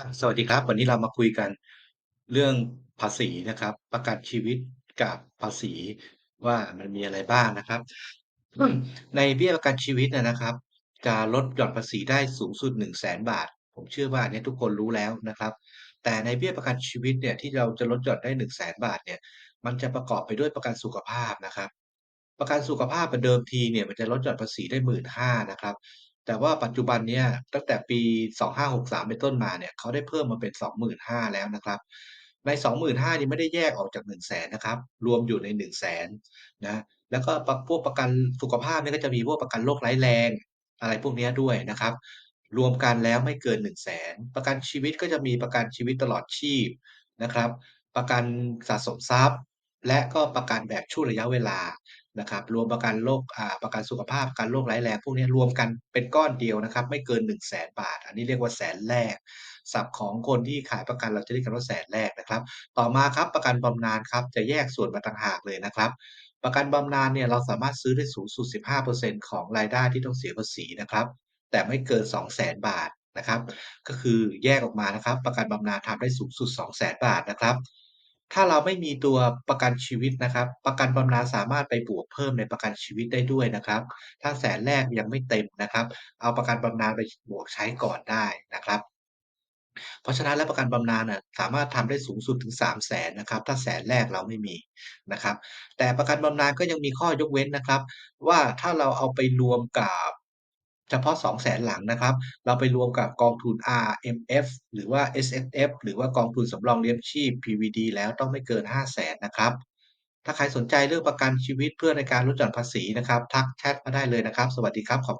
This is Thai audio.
อ่าสวัสดีครับ วันนี้เรามาคุยกันเรื่องภาษีนะครับ ประกันชีวิตกับภาษีว่ามันมีอะไรบ้างนะครับอืมในเบี้ยประกันชีวิตอะนะครับ จะลดหย่อนภาษีได้สูงสุด100,000บาท ผมเชื่อว่าอันเนี้ยทุกคนรู้แล้วนะครับ แต่ในเบี้ยประกันชีวิตเนี่ยที่เราจะลดหย่อนได้100,000บาทเนี่ย มันจะประกอบไปด้วยประกันสุขภาพนะครับ ประกันสุขภาพอะเดิมทีเนี่ยมันจะลดหย่อนภาษีได้15,000นะครับ แต่ว่าปัจจุบันเนี่ย ตั้งแต่ปี 2563 เป็นต้นมาเนี่ย เขาได้เพิ่มมาเป็น 25,000 แล้วนะครับ ใน 25,000 นี่ไม่ได้แยกออกจาก 100,000 นะครับ รวมอยู่ใน 100,000 นะ แล้วก็พวกประกันสุขภาพเนี่ยก็จะมีพวกประกันโรคร้ายแรง อะไรพวกเนี้ยด้วยนะครับ รวมกันแล้วไม่เกิน 100,000 ประกันชีวิตก็จะมีประกันชีวิตตลอดชีพนะครับ ประกันสะสมทรัพย์ และก็ประกันแบบช่วงระยะเวลานะครับรวมประกันโรคประกันสุขภาพประกันโรคร้ายแรงพวกนี้รวมกันเป็นก้อนเดียวนะครับ ไม่เกิน 100,000บาท อันนี้เรียกว่าแสนแรกศัพท์ของคนที่ขายประกันเราจะเรียกกันว่าแสนแรกนะครับ ต่อมาครับประกันบำนาญครับจะแยกส่วนมาต่างหากเลยนะครับประกันบำนาญเนี่ยเราสามารถซื้อได้สูงสุด 15%ของรายได้ที่ต้องเสียภาษีนะครับ แต่ไม่เกิน 200,000บาทนะครับ ก็คือแยกออกมานะครับ ประกันบำนาญทำได้สูงสุด 200,000บาทนะครับ ถ้าเราไม่มีตัวประกันชีวิตนะครับ ประกันบำนาญสามารถไปบวกเพิ่มในประกันชีวิตได้ด้วยนะครับ ถ้าแสนแรกยังไม่เต็มนะครับ เอาประกันบำนาญไปบวกใช้ก่อนได้นะครับ เพราะฉะนั้นแล้วประกันบำนาญน่ะสามารถทำได้สูงสุดถึง 300,000นะครับ ถ้าแสนแรกเราไม่มีนะครับ แต่ประกันบำนาญก็ยังมีข้อยกเว้นนะครับ ว่าถ้าเราเอาไปรวมกับ เฉพาะ 2 0 0แสนหลังนะครับ เราไปรวมกับกองทุน RMF หรือว่า SSF หรือว่ากองทุนสำรองเลี้ยงชีพ PVD แล้วต้องไม่เกิน 5 0 0แสนนะครับ ถ้าใครสนใจเรื่องประกันชีวิตเพื่อในการลดหย่อนภาษีนะครับ ทักแชทมาได้เลยนะครับ สวัสดีครับขอบ